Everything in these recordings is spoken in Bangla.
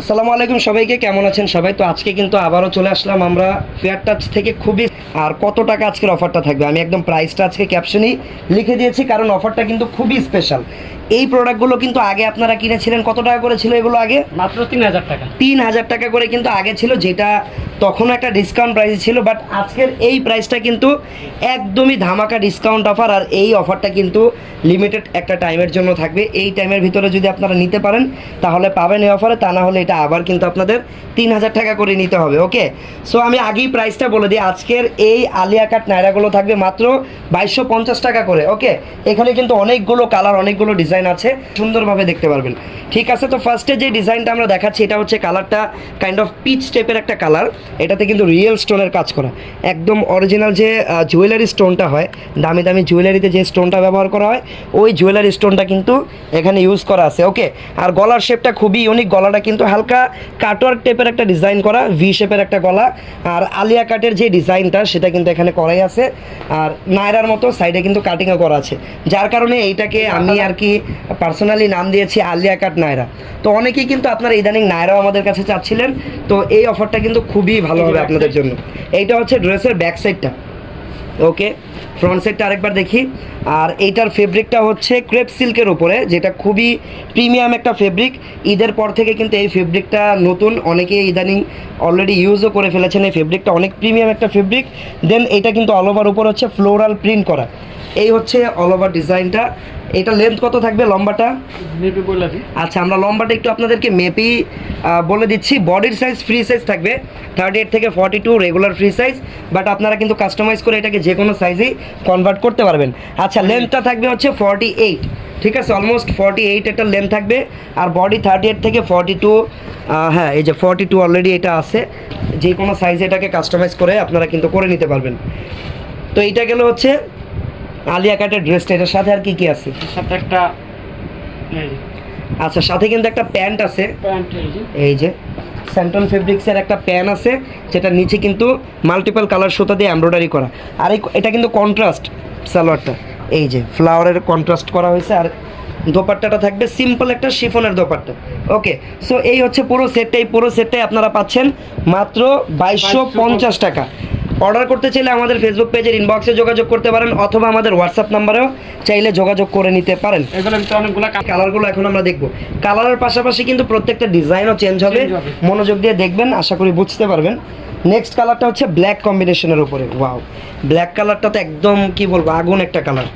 আসসালামু আলাইকুম সবাইকে, কেমন আছেন সবাই? তো আজকে কিন্তু আবারও চলে আসলাম আমরা ফেয়ার টাচ থেকে খুবই আর কত টাকা আজকের অফারটা থাকবে? আমি একদম প্রাইসটা আজকে ক্যাপশনেই লিখে দিয়েছি, কারণ অফারটা কিন্তু খুবই স্পেশাল এই প্রোডাক্টগুলো কিন্তু আগে আপনারা কিনেছিলেন কত টাকা করে ছিল এগুলো আগে? মাত্র তিন হাজার টাকা। তিন হাজার টাকা করে কিন্তু আগে ছিল যেটা তখন একটা ডিসকাউন্ট প্রাইস ছিল বাট আজকের এই প্রাইসটা কিন্তু একদমই ধামাকা ডিসকাউন্ট অফার আর এই অফারটা কিন্তু লিমিটেড একটা টাইমের জন্য থাকবে। এই টাইমের ভিতরে যদি আপনারা নিতে পারেন তাহলে পাবেন এই অফারে তা না হলে এটা আবার কিন্তু আপনাদের তিন হাজার টাকা করে নিতে হবে ওকে সো আমি আগেই প্রাইসটা বলে দিই আজকের এই আলিয়া কাট নায়রাগুলো থাকবে মাত্র বাইশশো পঞ্চাশ টাকা করে ওকে এখানে কিন্তু অনেকগুলো কালার অনেকগুলো ডিজাইন আছে, সুন্দরভাবে দেখতে পারবেন। ঠিক আছে, তো ফার্স্টে যে ডিজাইনটা আমরা দেখাচ্ছি, এটা হচ্ছে কালারটা কাইন্ড অফ পিচ টাইপের একটা কালার এটাতে কিন্তু রিয়েল স্টোনের কাজ করা। একদম অরিজিনাল যে জুয়েলারি স্টোনটা হয়, দামি দামি জুয়েলারিতে যে স্টোনটা ব্যবহার করা হয়, ওই জুয়েলারি স্টোনটা কিন্তু এখানে ইউজ করা আছে ওকে আর গলার শেপটা খুবই ইউনিক গলাটা কিন্তু হালকা কাটওয়ার্ক টাইপের একটা ডিজাইন করা ভি শেপের একটা গলা। আর আলিয়া কাটের যে ডিজাইনটা সেটা কিন্তু এখানে করাই আছে। আর নায়রার মতো সাইডে কিন্তু কাটিংও করা আছে। যার কারণে এইটাকে আমি আর কি পার্সোনালি নাম দিয়েছি আলিয়া কাট নায়রা। তো অনেকেই কিন্তু আপনারা ইদানিং নায়রাও আমাদের কাছে চাচ্ছিলেন। তো এই অফারটা কিন্তু খুবই ভালো হবে আপনাদের জন্য। এইটা হচ্ছে ড্রেসের ব্যাক সাইডটা ওকে ফ্রন্ট সাইডটা আরেকবার দেখি। আর এইটার ফেব্রিকটা হচ্ছে ক্রেপ সিল্কের উপরে, যেটা খুবই প্রিমিয়াম একটা ফেব্রিক ঈদের পর থেকে কিন্তু এই ফেব্রিকটা নতুন। অনেকে ইদানিং অলরেডি ইউজও করে ফেলেছেন এই ফেব্রিকটা অনেক প্রিমিয়াম একটা ফেব্রিক দেন এটা কিন্তু অল ওভার উপর হচ্ছে ফ্লোরাল প্রিন্ট করা। এই হচ্ছে অল ওভার ডিজাইনটা এটা লেন্থ কত থাকবে লম্বাটা? মেপে বলে দিই আচ্ছা আমরা লম্বাটা একটু আপনাদেরকে মেপি বলে দিচ্ছি। বডির সাইজ ফ্রি সাইজ থাকবে। থার্টি এইট থেকে forty two regular free size but আপনারা কিন্তু কাস্টমাইজ করে এটাকে যে কোনো সাইজেই কনভার্ট করতে পারবেন। আচ্ছা লেন্থটা থাকবে হচ্ছে ফর্টি এইট ঠিক আছে? অলমোস্ট ফর্টি এইট একটা লেন্থ থাকবে। আর বডি থার্টি এইট থেকে ফর্টি টু হ্যাঁ এই যে ফর্টি টু অলরেডি এটা আছে। যে কোনো সাইজে এটাকে কাস্টমাইজ করে আপনারা কিন্তু করে নিতে পারবেন। তো এইটা গেল হচ্ছে আলিয়া কাটের ড্রেসটা এটার সাথে আর কি কি আছে? সাথে একটা এই আচ্ছা সাথে কিন্তু একটা প্যান্ট আছে। প্যান্ট এই যে। স্যান্টন ফেব্রিক্সের একটা প্যান আছে যেটা নিচে কিন্তু মাল্টিপল কালার সুতা দিয়ে এমব্রয়ডারি করা। আর এটা কিন্তু কন্ট্রাস্ট সালোয়ারটা। এই যে ফ্লাওয়ারের কন্ট্রাস্ট করা হয়েছে আর দোপাট্টাটা থাকবে সিম্পল একটা শিফনের দোপাট্টা। ওকে সো এই হচ্ছে পুরো সেটটাই পুরো সেটটাই আপনারা পাচ্ছেন মাত্র বাইশশো পঞ্চাশ টাকা। অর্ডার করতে চাইলে আমাদের ফেসবুক পেজের ইনবক্সে যোগাযোগ করতে পারেন অথবা আমাদের হোয়াটসঅ্যাপ নাম্বারেও চাইলে যোগাযোগ করে নিতে পারেন। অনেকগুলো কালারগুলো এখন আমরা দেখব। কালারের পাশাপাশি কিন্তু প্রত্যেকটা ডিজাইনও চেঞ্জ হবে। মনোযোগ দিয়ে দেখবেন আশা করি বুঝতে পারবেন। নেক্সট কালারটা হচ্ছে ব্ল্যাক কম্বিনেশনের উপরে। ওয়াও ব্ল্যাক কালারটা তো একদম কি বলব আগুন একটা কালার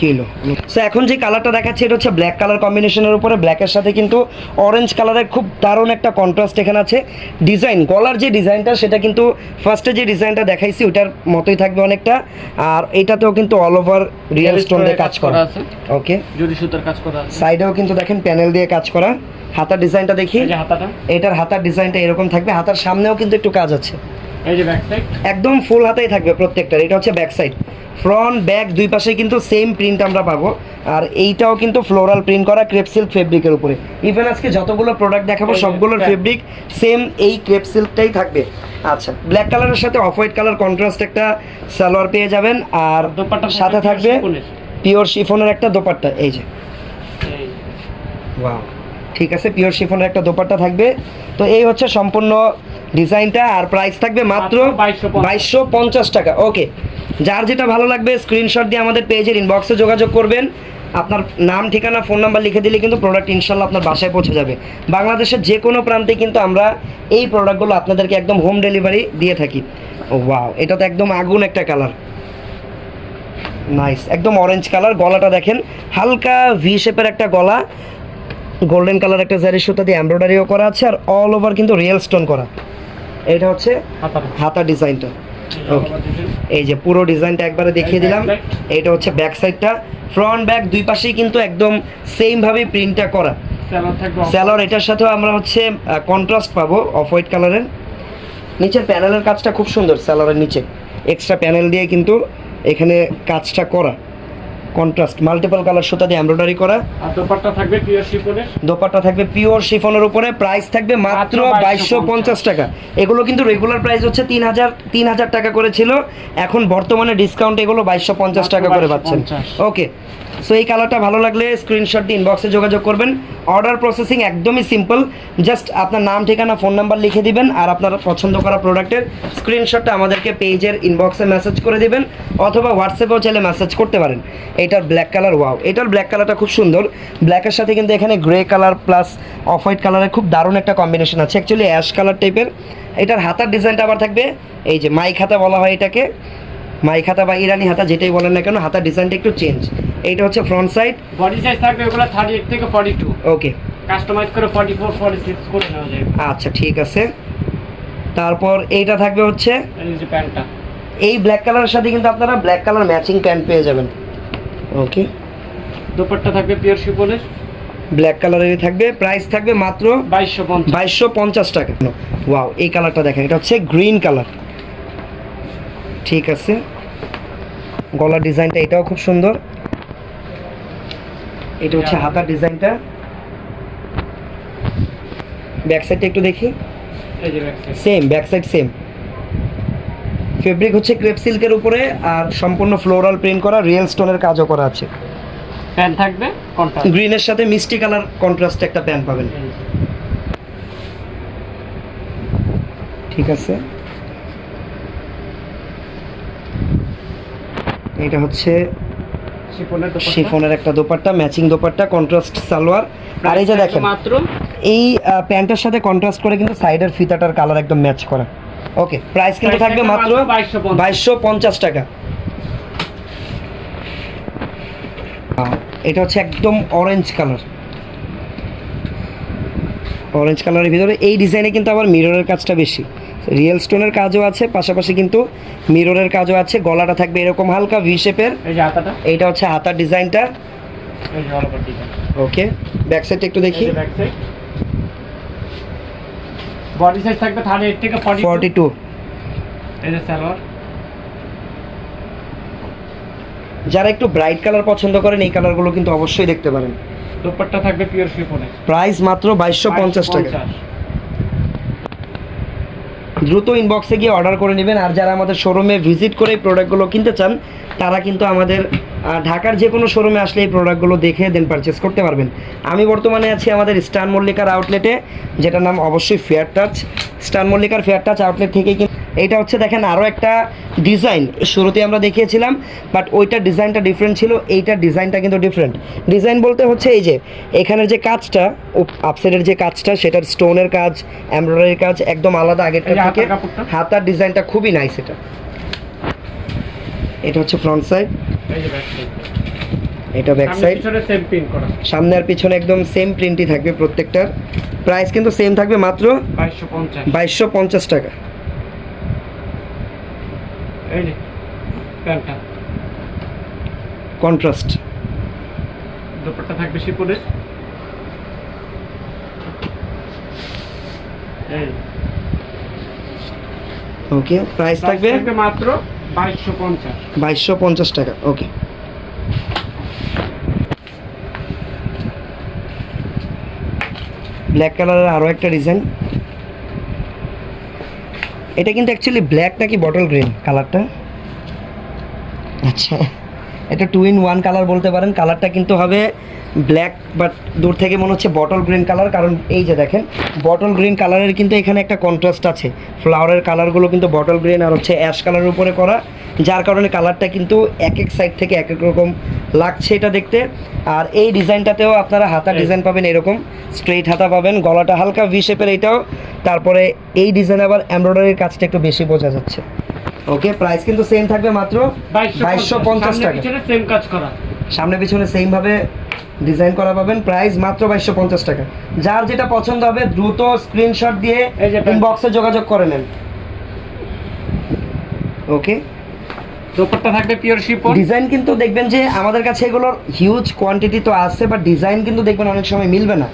কিলো সো এখন যে কালারটা দেখাচ্ছে এটা হচ্ছে ব্ল্যাক কালার কম্বিনেশনের উপরে। ব্ল্যাকের সাথে কিন্তু অরেঞ্জ কালারের খুব দারুণ একটা কন্ট্রাস্ট এখানে আছে। ডিজাইন গলার যে ডিজাইনটা সেটা কিন্তু ফার্স্টে যে ডিজাইনটা দেখাইছি ওটার মতোই থাকবে অনেকটা। আর এটাতেও কিন্তু অল ওভার রিয়েল স্টোন দিয়ে কাজ করা। আছে? ওকে যদি সুতার কাজ করা আছে? সাইডেও কিন্তু দেখেন প্যানেল দিয়ে কাজ করা। হাতার ডিজাইনটা দেখি। এই যে হাতাটা? এটার হাতার ডিজাইনটা এরকম থাকবে। হাতার সামনেও কিন্তু একটু কাজ আছে। এই যে ব্যাক সাইড একদম ফুল হাতাই থাকবে প্রত্যেকটার। এটা হচ্ছে ব্যাক সাইড ফ্রন্ট ব্যাক দুই পাশে কিন্তু সেম প্রিন্ট আমরা পাবো। আর এইটাও কিন্তু ফ্লোরাল প্রিন্ট করা ক্রেপ সিল্ক ফেব্রিকের উপরে। ইভেন আজকে যতগুলো প্রোডাক্ট দেখাবো সবগুলোর হ্যাঁ। ফেব্রিক সেম এই ক্রেপ সিল্কটাই থাকবে। আচ্ছা ব্ল্যাক কালারের সাথে অফ হোয়াইট কালার কন্ট্রাস্ট একটা সালোয়ার পেয়ে যাবেন। আর দোপাট্টার সাথে থাকবে পিওর শিফনের একটা দোপাট্টা। এই যে। ঠিক আছে পিওর শিফনের একটা দোপাট্টা থাকবে। তো এই হচ্ছে সম্পূর্ণ ডিজাইনটা আর প্রাইস থাকবে মাত্র মাত্র 2250 বাইশশো পঞ্চাশ টাকা। ওকে যার যেটা ভালো লাগবে স্ক্রিনশট দিয়ে আমাদের পেজের ইনবক্সে যোগাযোগ করবেন। আপনার নাম ঠিকানা ফোন নাম্বার লিখে দিলে কিন্তু প্রোডাক্ট ইনশাল্লাহ আপনার বাসায় পৌঁছে যাবে। বাংলাদেশের যে কোনো প্রান্তে কিন্তু আমরা এই প্রোডাক্টগুলো আপনাদেরকে একদম হোম ডেলিভারি দিয়ে থাকি। ও ওয়াও এটা তো একদম আগুন একটা কালার নাইস একদম অরেঞ্জ কালার গলাটা দেখেন হালকা ভি শেপের একটা গলা। গোল্ডেন কালার একটা জারি সুতা দিয়ে এমব্রয়ডারিও করা আছে আর অল ওভার কিন্তু রিয়েল স্টোন করা। এটা হচ্ছে হাতা ডিজাইনটা। Okay. এই যে পুরো ডিজাইনটা একবারে দেখিয়ে দিলাম। এইটা হচ্ছে ব্যাক সাইডটা ফ্রন্ট ব্যাক দুই পাশেই কিন্তু একদম সেম ভাবে প্রিন্টটা করা। স্যালোর এটার সাথেও আমরা হচ্ছে কন্ট্রাস্ট পাবো অফ হোয়াইট কালারের নিচের প্যানেলের কাজটা খুব সুন্দর স্যালোরের নিচে। এক্সট্রা প্যানেল দিয়ে কিন্তু এখানে কাজটা করা। কন্ট্রাস্ট মাল্টিপল কালার সুতা দিয়ে এমব্রয়ডারি করা। দোপাট্টা থাকবে পিওর শিফনের দোপাট্টা থাকবে পিওর শিফনের উপরে প্রাইস থাকবে মাত্র বাইশশো পঞ্চাশ টাকা। এগুলো কিন্তু রেগুলার প্রাইস হচ্ছে তিন হাজার তিন হাজার টাকা করে ছিল। এখন বর্তমানে ডিসকাউন্ট এগুলো বাইশশো পঞ্চাশ টাকা করে পাচ্ছেন। ওকে সো এই কালারটা ভালো লাগলে স্ক্রিনশট দিয়ে ইনবক্সে যোগাযোগ করবেন। অর্ডার প্রসেসিং একদমই সিম্পল জাস্ট আপনার নাম ঠিকানা ফোন নাম্বার লিখে দিবেন আর আপনার পছন্দ করা প্রোডাক্টের স্ক্রিনশটটা আমাদেরকে পেজের ইনবক্সে মেসেজ করে দিবেন অথবা হোয়াটসঅ্যাপেও চাইলে মেসেজ করতে পারেন। এটার ব্ল্যাক কালার ওয়াও এটার ব্ল্যাক কালারটা খুব সুন্দর। ব্ল্যাকের সাথে কিন্তু এখানে grey colour plus off white কালারের খুব দারুণ একটা কম্বিনেশন আছে। অ্যাকচুয়ালি অ্যাশ কালার টাইপের এটার হাতার ডিজাইনটা আবার থাকবে। এই যে মাইক হাতা বলা হয় এটাকে। মাইক হাতা বা ইরানি হাতা যেটাই বলেন না কেন হাতার ডিজাইনটা একটু চেঞ্জ এইটা হচ্ছে ফ্রন্ট সাইড বডি সাইজ থাকবে এগুলো থার্টি এইট থেকে ফর্টি টু ওকে কাস্টমাইজ করে ফর্টি ফোর ফর্টি সিক্স করে নেওয়া যায়। আচ্ছা ঠিক আছে। তারপর এইটা থাকবে হচ্ছে এই যে প্যান্টটা। এই ব্ল্যাক কালারের সাথে কিন্তু আপনারা ব্ল্যাক কালার ম্যাচিং প্যান্ট পেয়ে যাবেন। ওকে দুপাট্টা থাকবে পিওর শিপনের ব্ল্যাক কালারেরই থাকবে প্রাইস থাকবে মাত্র বাইশশো বাইশশো পঞ্চাশ টাকা। ওয়াও এই কালারটা দেখেন এটা হচ্ছে গ্রিন কালার ঠিক আছে। গলার ডিজাইনটা এটাও খুব সুন্দর। এটা হচ্ছে হাতার ডিজাইনটা ব্যাক সাইডটা একটু দেখি। এই যে back side same back side same fabric হচ্ছে ক্রেপ সিল্কের উপরে আর সম্পূর্ণ ফ্লোরাল প্রিন্ট করা রিয়েল স্টোনের কাজও করা আছে। প্যান্ট থাকবে কন্ট্রাস্ট গ্রিনের সাথে মিষ্টি কালার কন্ট্রাস্ট একটা প্যান্ট পাবেন। ঠিক আছে। এটা হচ্ছে শিফনের একটা দোপাট্টা ম্যাচিং দোপাট্টা কন্ট্রাস্ট সালোয়ার। আর এই যে দেখেন মাত্র? এই প্যান্টের সাথে কন্ট্রাস্ট করে কিন্তু সাইডের ফিতাটার কালার একদম ম্যাচ করা। ওকে প্রাইস কিন্তু থাকবে মাত্র মাত্র 2250 বাইশশো পঞ্চাশ টাকা। এটা হচ্ছে একদম অরেঞ্জ কালার অরেঞ্জ কালারের ভিতরে এই ডিজাইনে কিন্তু আবার মিররের কাজটা বেশি। রিয়েল স্টোনের কাজও আছে পাশাপাশি কিন্তু মিররের কাজও আছে গলাটা থাকবে এরকম হালকা ভি শেপের এই যে হাতাটা? এইটা হচ্ছে হাতার ডিজাইনটা ওকে ব্যাক সাইডটা একটু দেখি। ব্যাক সাইড বডি সাইজ থাকবে থার্টি এইট থেকে ফর্টি ফর্টি টু এই যে সালোয়ার যারা একটু ব্রাইট কালার পছন্দ করেন এই কালারগুলো কিন্তু অবশ্যই দেখতে পারেন। দুপাট্টা থাকবে পিওর শিফনের প্রাইস মাত্র বাইশশো পঞ্চাশ টাকা। দ্রুত ইনবক্সে গিয়ে অর্ডার করে নেবেন। আর যারা আমাদের শোরুমে ভিজিট করে এই প্রোডাক্টগুলো কিনতে চান তারা কিন্তু আমাদের ঢাকার যে কোনো শোরুমে আসলে এই প্রোডাক্টগুলো দেখে দেন পারচেস করতে পারবেন। আমি বর্তমানে আছি আমাদের স্টান মল্লিকার আউটলেটে যেটার নাম অবশ্যই ফেয়ার টাচ স্টান মল্লিকার ফেয়ার টাচ আউটলেট থেকেই কিন্তু এইটা হচ্ছে দেখেন আরও একটা ডিজাইন শুরুতে আমরা দেখিয়েছিলাম বাট ওইটার ডিজাইনটা ডিফারেন্ট ছিল এইটার ডিজাইনটা কিন্তু ডিফারেন্ট ডিজাইন বলতে হচ্ছে এই যে এখানের যে কাজটা আপসাইডের যে কাজটা সেটার স্টোনের কাজ এমব্রয়ডারির কাজ একদম আলাদা আগেরটা থেকে। হাতার ডিজাইনটা খুবই নাইস এটা। এটা হচ্ছে ফ্রন্ট সাইড এটা ব্যাক সাইড সেম পিন করা। সামনে আর পিছনে একদম সেম প্রিন্টই থাকবে প্রত্যেকটার। প্রাইস কিন্তু সেম থাকবে মাত্র বাইশশো পঞ্চাশ। বাইশশো পঞ্চাশ টাকা। এই যে প্যান্টটা। কন্ট্রাস্ট দুপাট্টা থাকবে শিপনের। ওকে প্রাইস থাকবে মাত্র বাইশশো পঞ্চাশ। টাকা, ওকে। ব্ল্যাক কালারের আরও একটা ডিজাইন এটা কিন্তু অ্যাকচুয়ালি ব্ল্যাক নাকি বটল গ্রিন কালারটা আচ্ছা এটা টু ইন ওয়ান কালার বলতে পারেন। কালারটা কিন্তু হবে ব্ল্যাক বাট দূর থেকে মনে হচ্ছে বটল গ্রিন কালার কারণ এই যে দেখেন বটল গ্রিন কালারের কিন্তু এখানে একটা কন্ট্রাস্ট আছে। ফ্লাওয়ারের কালারগুলো কিন্তু বটল গ্রিন আর হচ্ছে অ্যাশ কালারের উপরে করা যার কারণে কালারটা কিন্তু এক এক সাইড থেকে এক এক রকম লাগছে এটা দেখতে। আর এই ডিজাইনটাতেও আপনারা হাতা ডিজাইন পাবেন এরকম স্ট্রেইট হাতা পাবেন গলাটা হালকা ভি শেপের এইটাও তারপরে এই ডিজাইন আবার এমব্রয়ডারির কাজটা একটু বেশি বোঝা যাচ্ছে। ওকে প্রাইস কিন্তু সেম থাকবে মাত্র বাইশশো পঞ্চাশ টাকা। সেম কাজ করা। সামনে পিছনে সেইমভাবে ডিজাইন করা পাবেন। প্রাইস মাত্র বাইশশো পঞ্চাশ টাকা। যার যেটা পছন্দ হবে দ্রুত স্ক্রিনশট দিয়ে ইনবক্সে যোগাযোগ করে নেন। ওকে দুপাট্টা থাকবে পিওর শিপন ডিজাইন কিন্তু দেখবেন যে আমাদের কাছে এগুলোর হিউজ কোয়ান্টিটি তো আছে বাট ডিজাইন কিন্তু দেখবেন অনেক সময় মিলবে না।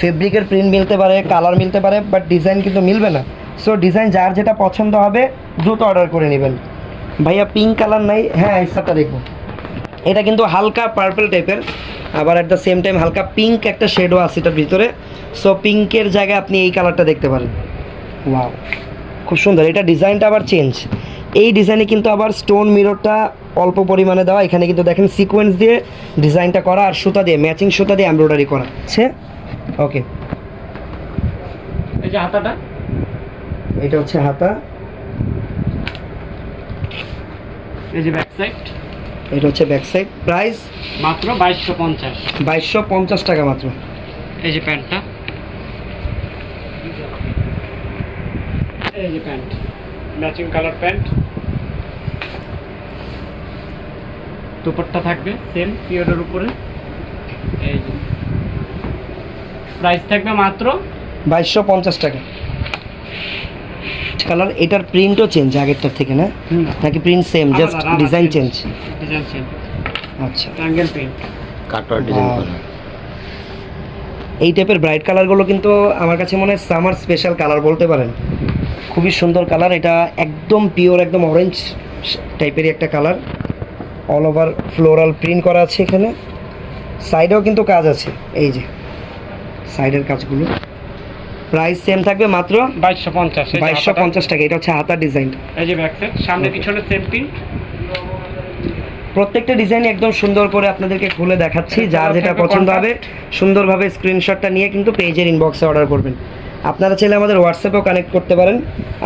ফেব্রিকের প্রিন্ট মিলতে পারে কালার মিলতে পারে বাট ডিজাইন কিন্তু মিলবে না। সো ডিজাইন যার যেটা পছন্দ হবে দ্রুত অর্ডার করে নেবেন। ভাইয়া পিঙ্ক কালার নাই। হ্যাঁ সাথে দেখব। এটা কিন্তু হালকা পার্পল টাইপের আবার অ্যাট দ্য সেম টাইম হালকা পিঙ্ক একটা শেডও আছে এটার ভিতরে। সো পিঙ্কের জায়গায় আপনি এই কালারটা দেখতে পারেন। ওয়াও খুব সুন্দর। এটা ডিজাইনটা আবার চেঞ্জ এই ডিজাইনে কিন্তু আবার স্টোন মিররটা অল্প পরিমাণে দেওয়া। এখানে কিন্তু দেখেন সিকোয়েন্স দিয়ে ডিজাইনটা করা আর সুতা দিয়ে ম্যাচিং সুতা দিয়ে এমব্রয়ডারি করা। আছে ওকে এই যে হাতাটা? এটা হচ্ছে হাতা। এই যে ব্যাক সাইড এটা হচ্ছে ব্যাক সাইড প্রাইস মাত্র বাইশশো পঞ্চাশ। বাইশশো পঞ্চাশ টাকা মাত্র। এই যে প্যান্টটা। এই যে pant. Matching colour pant. Dupatta থাকবে সেম পিওরের উপরে। এই যে। প্রাইস থাকবে মাত্র বাইশশো পঞ্চাশ টাকা। কালার এটার প্রিন্টও চেঞ্জ আগেরটার থেকে না? নাকি print same just design change design change আচ্ছা। ট্রাঙ্গেল প্রিন্ট কাটোয়ার ডিজাইন করা। এই টাইপের ব্রাইট কালারগুলো কিন্তু আমার কাছে মনে হয় সামার স্পেশাল কালার বলতে পারেন। খুবই সুন্দর কালার এটা একদম পিওর একদম অরেঞ্জ টাইপেরই একটা colour all over floral print করা আছে এখানে। সাইডেও কিন্তু কাজ আছে এই যে। সাইডের কাজগুলো। প্রাইস সেম থাকবে মাত্র বাইশশো পঞ্চাশ বাইশশো পঞ্চাশ টাকা এটা হচ্ছে হাতার ডিজাইন এই যে ব্যাক সাইড সামনে পিছনে সেম প্রিন্ট প্রত্যেকটা ডিজাইন একদম সুন্দর করে আপনাদেরকে খুলে দেখাচ্ছি যার যেটা পছন্দ হবে সুন্দরভাবে স্ক্রিনশটটা নিয়ে কিন্তু পেজের ইনবক্সে অর্ডার করবেন। আপনারা চাইলে আমাদের হোয়াটসঅ্যাপেও কানেক্ট করতে পারেন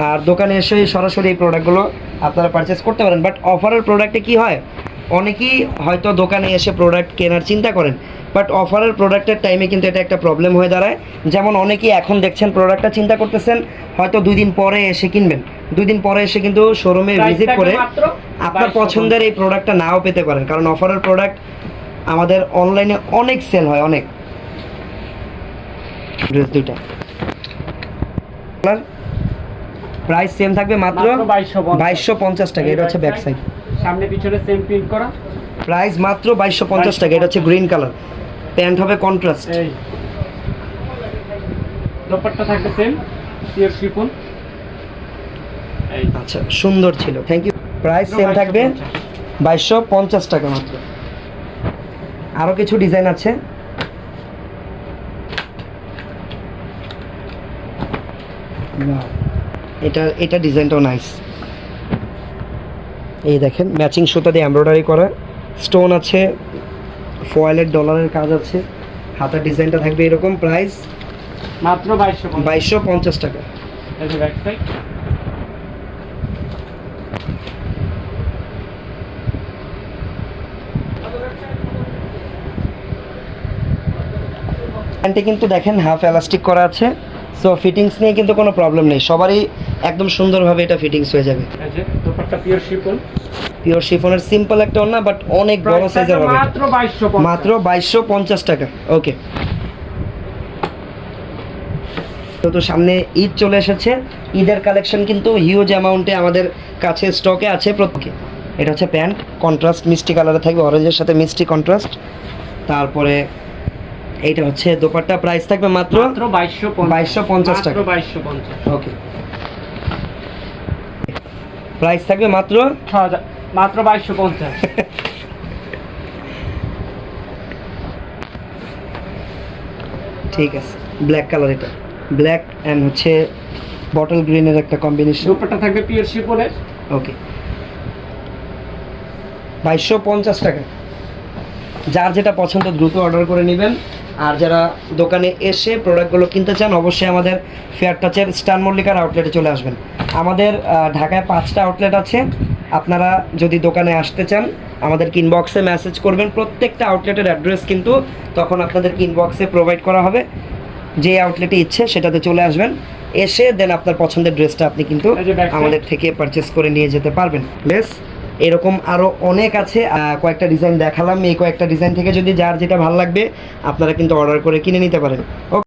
আর দোকানে এসে সরাসরি এই প্রোডাক্টগুলো আপনারা পারচেস করতে পারেন। বাট অফারের প্রোডাক্টে কি হয়? অনেকেই হয়তো দোকানে এসে প্রোডাক্ট কেনার চিন্তা করেন বাট অফারের প্রোডাক্টের টাইমে কিন্তু এটা একটা প্রবলেম হয়ে দাঁড়ায়। যেমন অনেকেই এখন দেখছেন প্রোডাক্টটা চিন্তা করতেছেন হয়তো দুই দিন পরে এসে কিনবেন। দুই দিন পরে এসে কিন্তু শোরুমে ভিজিট করে আপনার পছন্দের এই প্রোডাক্টটা নাও পেতে পারেন কারণ অফারের প্রোডাক্ট আমাদের অনলাইনে অনেক সেল হয় অনেক। ড্রেস দুইটা। প্রাইস সেম থাকবে মাত্র মাত্র 2250 বাইশশো পঞ্চাশ টাকা এটা হচ্ছে ব্যাক সাইড সামনে পিছনে সেম প্রিন্ট করা। প্রাইস মাত্র বাইশশো পঞ্চাশ টাকা এটা হচ্ছে গ্রিন কালার প্যান্ট হবে কন্ট্রাস্ট এই। দোপাট্টা থাকবে সেম পিওর এই। আচ্ছা সুন্দর ছিল থ্যাংক ইউ প্রাইস সেম থাকবে 2250 বাইশশো পঞ্চাশ টাকা মাত্র। আরও কিছু ডিজাইন আছে. এটা এটা ডিজাইনটাও নাইস এই দেখেন ম্যাচিং সুতা দিয়ে এমব্রয়ডারি করা। স্টোন আছে ফয়েলের ডলারের কাজ আছে। হাতার ডিজাইনটা থাকবে এরকম প্রাইস মাত্র বাইশশো বাইশশো পঞ্চাশ টাকা। প্যান্টে কিন্তু দেখেন হাফ এলাস্টিক করা আছে। সো ফিটিংস নিয়ে কিন্তু কোনো প্রবলেম নেই। সবারই একদম সুন্দরভাবে এটা ফিটিংস হয়ে যাবে। দোপাট্টা পিওর শিফনের সিম্পল একটা ওনা বাট অনেক বড় সাইজের হবে। মাত্র বাইশশো পঞ্চাশ। টাকা। ওকে তো সামনে ঈদ চলে এসেছে। ঈদের কালেকশন কিন্তু হিউজ অ্যামাউন্টে আমাদের কাছে স্টকে আছে প্রত্যেকে। এটা হচ্ছে প্যান্ট কন্ট্রাস্ট মিষ্টি কালারে থাকবে অরেঞ্জের সাথে মিষ্টি কন্ট্রাস্ট তারপরে এইটা হচ্ছে দোপাট্টা প্রাইস থাকবে মাত্র বাইশশো 2250 টাকা। পঞ্চাশ। ওকে প্রাইস থাকবে মাত্র? মাত্র বাইশশো পঞ্চাশ। ঠিক আছে ব্ল্যাক কালার এটা। ব্ল্যাক অ্যান্ড হচ্ছে বটল গ্রিনের একটা কম্বিনেশন দোপাট্টা থাকবে পিওর শিপনের ওকে বাইশশো পঞ্চাশ টাকা। যার যেটা পছন্দ দ্রুত অর্ডার করে নেবেন। আর যারা দোকানে এসে প্রোডাক্টগুলো কিনতে চান অবশ্যই আমাদের ফেয়ার টাচের স্টান মল্লিকার আউটলেটে চলে আসবেন। আমাদের ঢাকায় পাঁচটা আউটলেট আছে। আপনারা যদি দোকানে আসতে চান আমাদের ইনবক্সে মেসেজ করবেন। প্রত্যেকটা আউটলেটের অ্যাড্রেস কিন্তু তখন আপনাদের ইনবক্সে প্রোভাইড করা হবে। যে আউটলেটে ইচ্ছে সেটাতে চলে আসবেন। এসে দেন আপনার পছন্দের ড্রেসটা আপনি কিন্তু। আমাদের থেকে পারচেস করে নিয়ে যেতে পারবেন। বেশ এরকম আরও অনেক আছে। কয়েকটা ডিজাইন দেখালাম। এই কয়েকটা ডিজাইন থেকে যদি যার যেটা ভালো লাগবে, আপনারা কিন্তু অর্ডার করে কিনে নিতে পারেন। ওকে